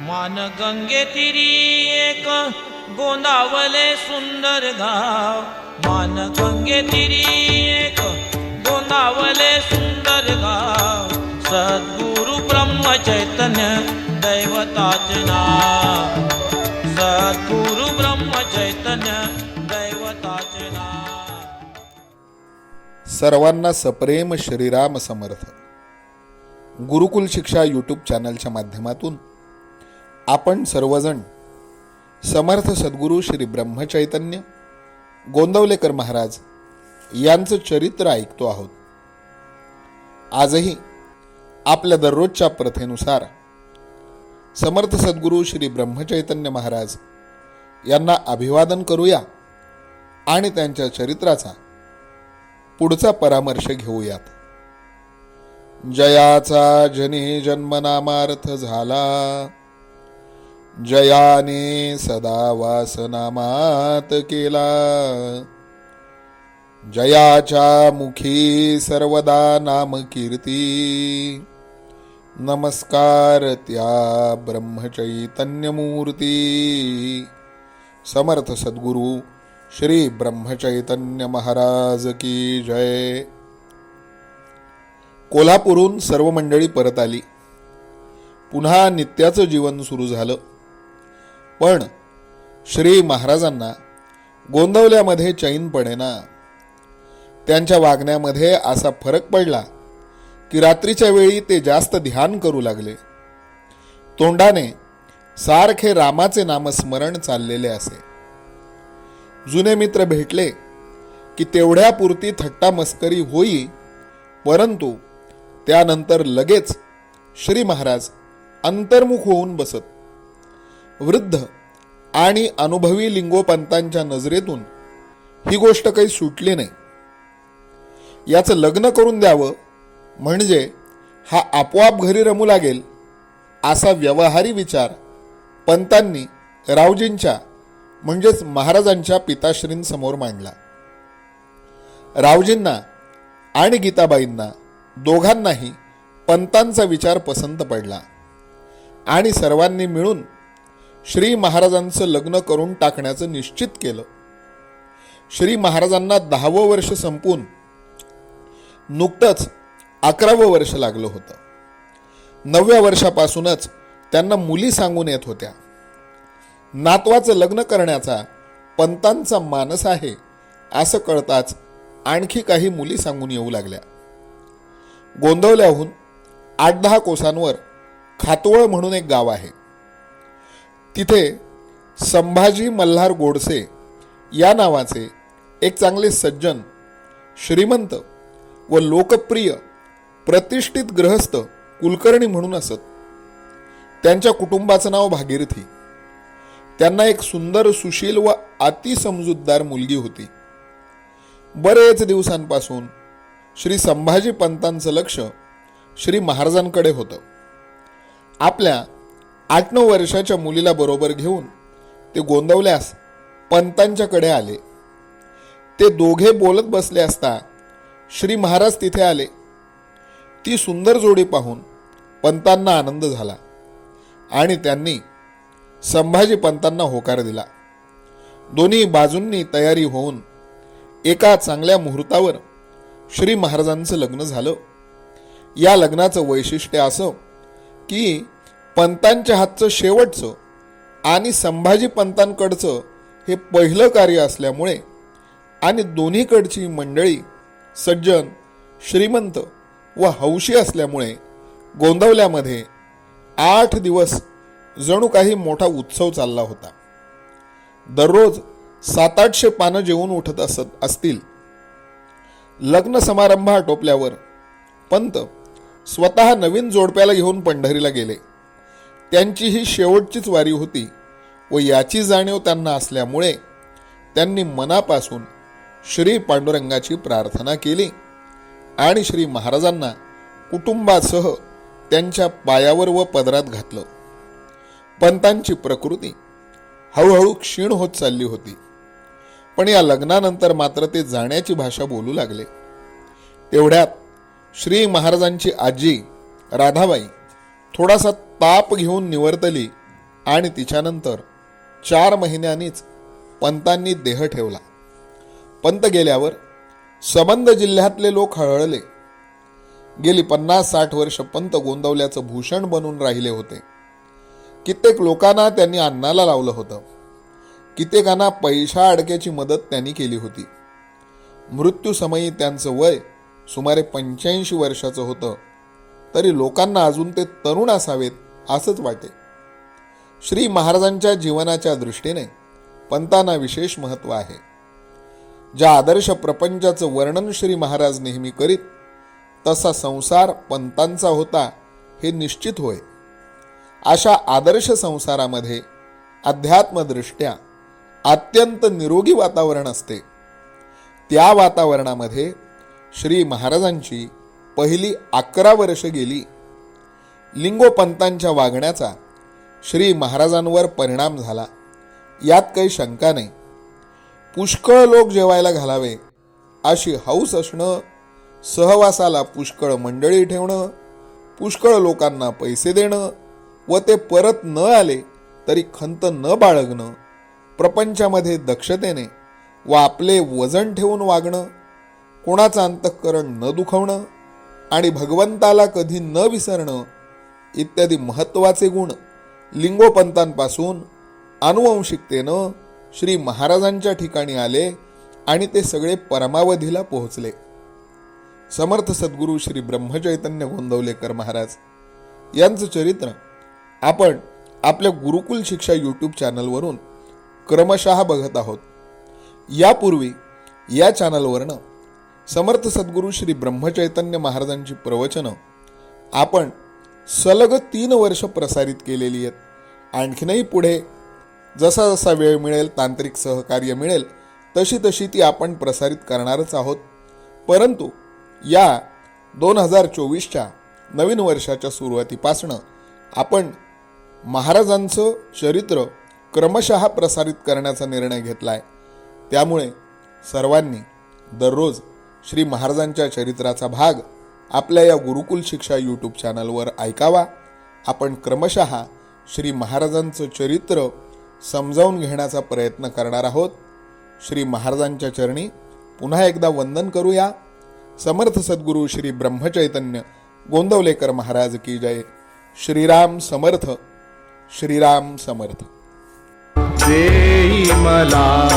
मान गंगे तिरी एक गोंदावले सुंदर गाव. मान गंगे तिरी एक गोंदावले सुंदर गाव. सद्गुरु ब्रह्म चैतन्य दैवताच नाव. सद्गुरु ब्रह्म चैतन्य दैवताच नाव. सर्वांना सप्रेम श्रीराम समर्थ. गुरुकुल शिक्षा यूट्यूब चॅनलच्या माध्यमातून आपण सर्वजण समर्थ सद्गुरू श्री ब्रह्मचैतन्य गोंदवलेकर महाराज यांचं चरित्र ऐकतो आहोत. आजही आपल्या दररोजच्या प्रथेनुसार समर्थ सद्गुरू श्री ब्रह्मचैतन्य महाराज यांना अभिवादन करूया आणि त्यांच्या चरित्राचा पुढचा परामर्श घेऊयात. जयाचा जने जन्मनामार्थ झाला. जयाने सदा वासनामात केला. जयाच्या मुखी सर्वदा नाम कीर्ती. नमस्कार त्या ब्रह्मचैतन्यमूर्ती. समर्थ सद्गुरू श्री ब्रह्मचैतन्य महाराज की जय. कोल्हापूरहून सर्व मंडळी परत आली. पुन्हा नित्याचं जीवन सुरू झालं. पण श्री महाराजांना गोंदवल्यामध्ये चैन पडेना. त्यांच्या वागण्यामध्ये असा फरक पडला की रात्रीच्या वेळी ते जास्त ध्यान करू लागले. तोंडाने सारखे रामाचे नामस्मरण चाललेले असे. जुने मित्र भेटले की तेवढ्यापुरती थट्टा मस्करी होई परंतु त्यानंतर लगेच श्री महाराज अंतर्मुख होऊन बसत. वृद्ध आणि अनुभवी लिंगोपंतांच्या नजरेतून ही गोष्ट काही सुटली नाही. याचं लग्न करून द्यावं म्हणजे हा आपोआप घरी रमू लागेल असा व्यवहारी विचार पंतांनी रावजींच्या म्हणजेच महाराजांच्या पिताश्रींसमोर मांडला. रावजींना आणि गीताबाईंना दोघांनाही पंतांचा विचार पसंत पडला आणि सर्वांनी मिळून श्री महाराजांचं लग्न करून टाकण्याचं निश्चित केलं. श्री महाराजांना दहावं वर्ष संपून नुकतंच अकरावं वर्ष लागलं होतं. नवव्या वर्षापासूनच त्यांना मुली सांगून येत होत्या. नातवाचं लग्न करण्याचा पंतांचा मानस आहे असं कळताच आणखी काही मुली सांगून येऊ लागल्या. गोंदवल्याहून आठ दहा कोसांवर खातोळ म्हणून एक गाव आहे. तिथे संभाजी मल्हार गोडसे या नावाचे एक चांगले सज्जन श्रीमंत व लोकप्रिय प्रतिष्ठित ग्रहस्थ कुलकर्णी म्हणून असत. त्यांच्या कुटुंबाचं नाव भागीरथी. त्यांना एक सुंदर सुशील व अतिसमजूतदार मुलगी होती. बरेच दिवसांपासून श्री संभाजी पंतांचं लक्ष श्री महाराजांकडे होतं. आपल्या आठ नऊ वर्षाच्या मुलीला बरोबर घेऊन ते गोंदवल्यास पंतांच्याकडे आले. ते दोघे बोलत बसले असता श्री महाराज तिथे आले. ती सुंदर जोडी पाहून पंतांना आनंद झाला आणि त्यांनी संभाजी पंतांना होकार दिला. दोन्ही बाजूंनी तयारी होऊन एका चांगल्या मुहूर्तावर श्री महाराजांचं लग्न झालं. या लग्नाचं वैशिष्ट्य असं की पंतांच्या हातचं शेवटचं आणि संभाजी पंतांकडचं हे पहिलं कार्य असल्यामुळे आणि दोन्हीकडची मंडळी सज्जन श्रीमंत व हौशी असल्यामुळे गोंदवल्यामध्ये आठ दिवस जणू काही मोठा उत्सव चालला होता. दररोज सात आठशे पानं जेवून उठत असत असतील. लग्न समारंभ आटोपल्यावर पंत स्वतः नवीन जोडप्याला घेऊन पंढरीला गेले. त्यांची ही शेवटचीच वारी होती व याची जाणीव त्यांना असल्यामुळे त्यांनी मनापासून श्री पांडुरंगाची प्रार्थना केली आणि श्री महाराजांना कुटुंबासह त्यांच्या पायावर व पदरात घातलं. पंतांची प्रकृती हळूहळू क्षीण होत चालली होती. पण या लग्नानंतर मात्र ते जाण्याची भाषा बोलू लागले. तेवढ्यात श्री महाराजांची आजी राधाबाई थोडासा ताप घेऊन निवर्तली आणि तिच्यानंतर चार महिन्यांनीच पंतांनी देह ठेवला. पंत गेल्यावर सबंध जिल्ह्यातले लोक हळहळले. गेली पन्नास साठ वर्ष पंत गोंदवल्याचं भूषण बनून राहिले होते. कित्येक लोकांना त्यांनी अन्नाला लावलं होतं. कित्येकांना पैशा अडक्याची मदत त्यांनी केली होती. मृत्यूसमयी त्यांचं वय सुमारे पंच्याऐंशी वर्षाचं होतं. तरी लोकांना अजून ते तरुण असावेत असंच वाटे. श्री महाराजांच्या जीवनाच्या दृष्टीने पंतांना विशेष महत्त्व आहे. ज्या आदर्श प्रपंचाचं वर्णन श्री महाराज नेहमी करीत तसा संसार पंतांचा होता हे निश्चित होय. अशा आदर्श संसारामध्ये अध्यात्मदृष्ट्या अत्यंत निरोगी वातावरण असते. त्या वातावरणामध्ये श्री महाराजांची पहिली अकरा वर्ष गेली. लिंगोपंतांच्या वागण्याचा श्री महाराजांवर परिणाम झाला. यात काही शंका नाही. पुष्कळ लोक जेवायला घालावे अशी हौस असणं सहवासाला पुष्कळ मंडळी ठेवणं पुष्कळ लोकांना पैसे देणं व ते परत न आले तरी खंत न बाळगणं प्रपंचामध्ये दक्षतेने व आपले वजन ठेवून वागणं कोणाचं अंतःकरण न दुखवणं आणि भगवंताला कधी न विसरणं इत्यादी महत्त्वाचे गुण लिंगोपंतांपासून अनुवंशिकतेनं श्री महाराजांच्या ठिकाणी आले आणि ते सगळे परमावधीला पोहोचले. समर्थ सद्गुरू श्री ब्रह्मचैतन्य गोंदवलेकर महाराज यांचं चरित्र आपण आपल्या गुरुकुल शिक्षा यूट्यूब चॅनलवरून क्रमशः बघत आहोत. यापूर्वी या चॅनलवरनं समर्थ सद्गुरू श्री ब्रह्मचैतन्य महाराजांची प्रवचनं आपण सलग तीन वर्ष प्रसारित केलेली आहेत. आणखीनही पुढे जसा जसा वेळ मिळेल तांत्रिक सहकार्य मिळेल तशी तशी ती आपण प्रसारित करणारच आहोत. परंतु या दोन हजार चोवीसच्या नवीन वर्षाच्या सुरुवातीपासनं आपण महाराजांचं चरित्र क्रमशः प्रसारित करण्याचा निर्णय घेतला आहे त्यामुळे सर्वांनी दररोज श्री महाराजांच्या चरित्राचा भाग आपल्या या गुरुकुल शिक्षा यूट्यूब चॅनलवर ऐकावा. आपण क्रमशः श्री महाराजांचं चरित्र समजावून घेण्याचा प्रयत्न करणार आहोत. श्री महाराजांच्या चरणी पुन्हा एकदा वंदन करूया. समर्थ सद्गुरू श्री ब्रह्मचैतन्य गोंदवलेकर महाराज की जय. श्रीराम समर्थ श्रीराम समर्थ. देई मला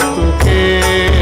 तुके।